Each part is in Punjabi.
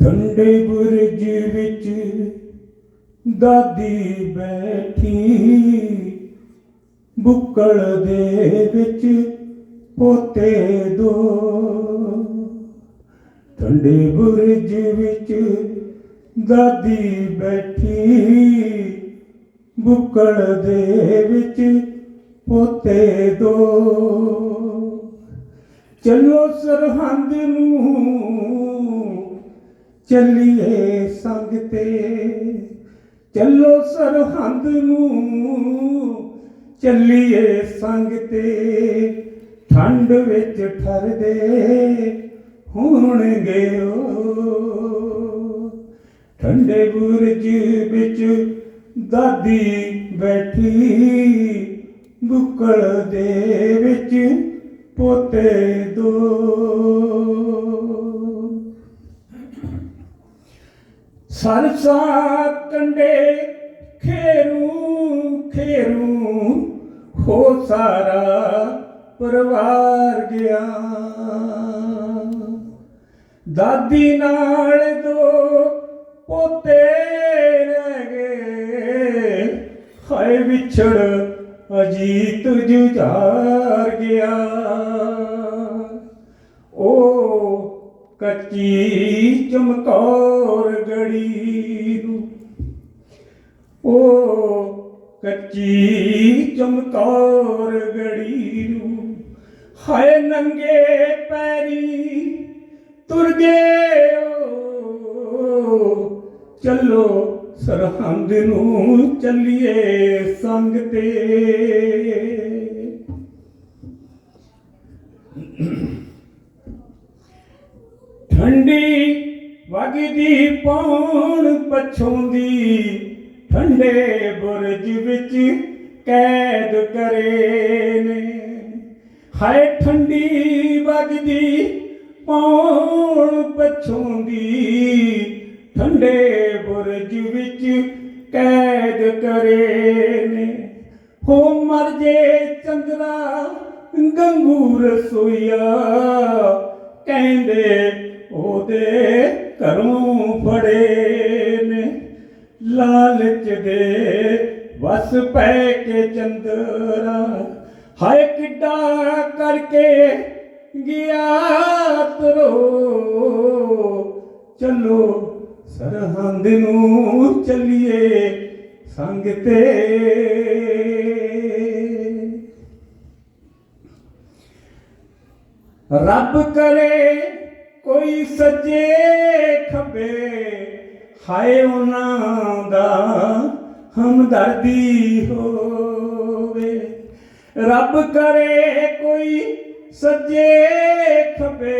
ਠੰਡੇ ਬੁਰਜ ਵਿੱਚ ਦਾਦੀ ਬੈਠੀ, ਬੁੱਕਲ ਦੇ ਵਿੱਚ ਪੋਤੇ ਦੋ। ਠੰਡੇ ਬੁਰਜ ਵਿੱਚ ਦਾਦੀ ਬੈਠੀ, ਬੁੱਕਲ ਦੇ ਵਿੱਚ ਪੋਤੇ ਦੋ। ਚਲੋ ਸਰਹੰਦ ਨੂੰ ਚੱਲੀਏ ਸੰਗ ਤੇ। ਚੱਲੋ ਸਰਹੰਦ ਨੂੰ, ਚੱਲੀਏ ਸੰਗ ਤੇ। ਠੰਡ ਵਿੱਚ ਠਰਦੇ ਹੋਣਗੇ ਓ। ਠੰਡੇ ਬੁਰਜ ਵਿੱਚ ਦਾਦੀ ਬੈਠੀ, ਬੁੱਕਲ ਦੇ ਵਿੱਚ ਪੋਤੇ ਦੋ। ਸਰਸਾ ਕੰਡੇ ਖੇਰੂ ਖੇਰੂ, ਹੋ ਸਾਰਾ ਪਰਿਵਾਰ ਗਿਆ। ਦਾਦੀ ਨਾਲ ਦੋ ਪੋਤੇ ਰਹਿ ਗਏ, ਹਾਏ ਵਿਛੜ ਅਜੀਤ ਜੁਝਾਰ ਗਿਆ। ਉਹ ਕੱਚੀ ਚਮਕੌਰ ਗੜੀ ਓ ਕੱਚੀ ਚਮਕੌਰ ਗੜੀ ਨੂੰ ਹਾਏ ਨੰਗੇ ਪੈਰੀ ਤੁਰ ਗਏ ਚੱਲੋ ਸਰਹੰਦ ਨੂੰ ਚੱਲੀਏ ਸੰਗ ਤੇ। ਠੰਡੀ ਵਗਦੀ ਪੌਣ ਪਛੋਂਦੀ ਠੰਡੇ ਬੁਰਜ ਵਿੱਚ ਕੈਦ ਕਰੇ ਨੇ। ਹਾਏ ਠੰਡੀ ਵਗਦੀ ਪੌਣ ਪਛੋਂਦੀ ਠੰਡੇ ਬੁਰਜ ਵਿੱਚ ਕੈਦ ਕਰੇ ਨੇ। ਹੋ ਮਰ ਜੇ ਚੰਦਰਾ ਗੰਗੂ ਰਸੋਈਆ ਕਹਿੰਦੇ ਉਹਦੇ ਘਰੋਂ ਫੜੇ ਨੇ ਲਾਲਚ ਦੇ ਵਸ ਪੈ ਕੇ ਚੰਦਰਾ। ਹਾਏ ਕਿੱਡਾ ਕਰਕੇ ਗਿਆ ਤਰੋ। ਚਲੋ ਸਰਹੰਦ ਨੂੰ ਚੱਲੀਏ ਸੰਗ ਤੇ। ਰੱਬ ਕਰੇ ਕੋਈ ਸੱਜੇ ਖੱਬੇ ਹਾਏ ਉਹਨਾਂ ਦਾ ਹਮਦਰਦੀ ਹੋਵੇ। ਰੱਬ ਕਰੇ ਕੋਈ ਸੱਜੇ ਖੱਬੇ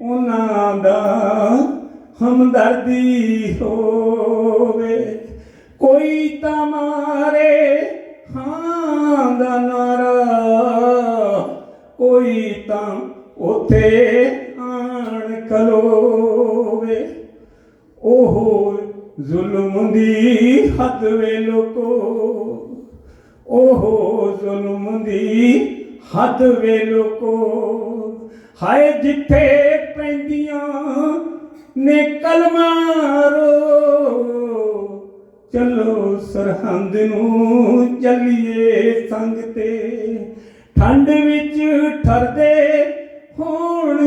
ਉਹਨਾਂ ਦਾ ਹਮਦਰਦੀ ਹੋਵੇ। ਕੋਈ ਤਾਂ ਮਾਰੇ ਹਾਂ ਦਾ ਨਾਰਾ, ਕੋਈ ਤਾਂ ਉਥੇ ਆਣ ਕਲੋਵੇ ਉਹ ਜ਼ੁਲਮ ਦੀ ਹੱਦ ਵੇ ਲੋਕੋ। ਉਹ ਜ਼ੁਲਮ ਦੀ ਹੱਦ ਵੇ ਲੋਕੋ। ਹਾਏ ਜਿੱਥੇ ਪੈਂਦੀਆਂ ਨੇ ਕਲਮਾਰੋ, ਚਲੋ ਸਰਹੰਦ ਨੂੰ ਚੱਲੀਏ ਸੰਗ ਤੇ। ਠੰਡ ਵਿੱਚ ਠਰਦੇ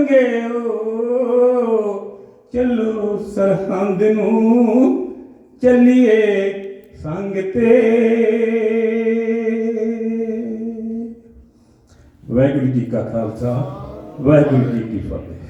ਹੋਣਗੇ ਓ। ਚਲੋ ਸਰਹੰਦ ਨੂੰ, ਚੱਲੀਏ ਸੰਗ ਤੇ। ਵਾਹਿਗੁਰੂ ਜੀ ਕਾ ਖਾਲਸਾ, ਵਾਹਿਗੁਰੂ ਜੀ ਕੀ ਫਤਿਹ।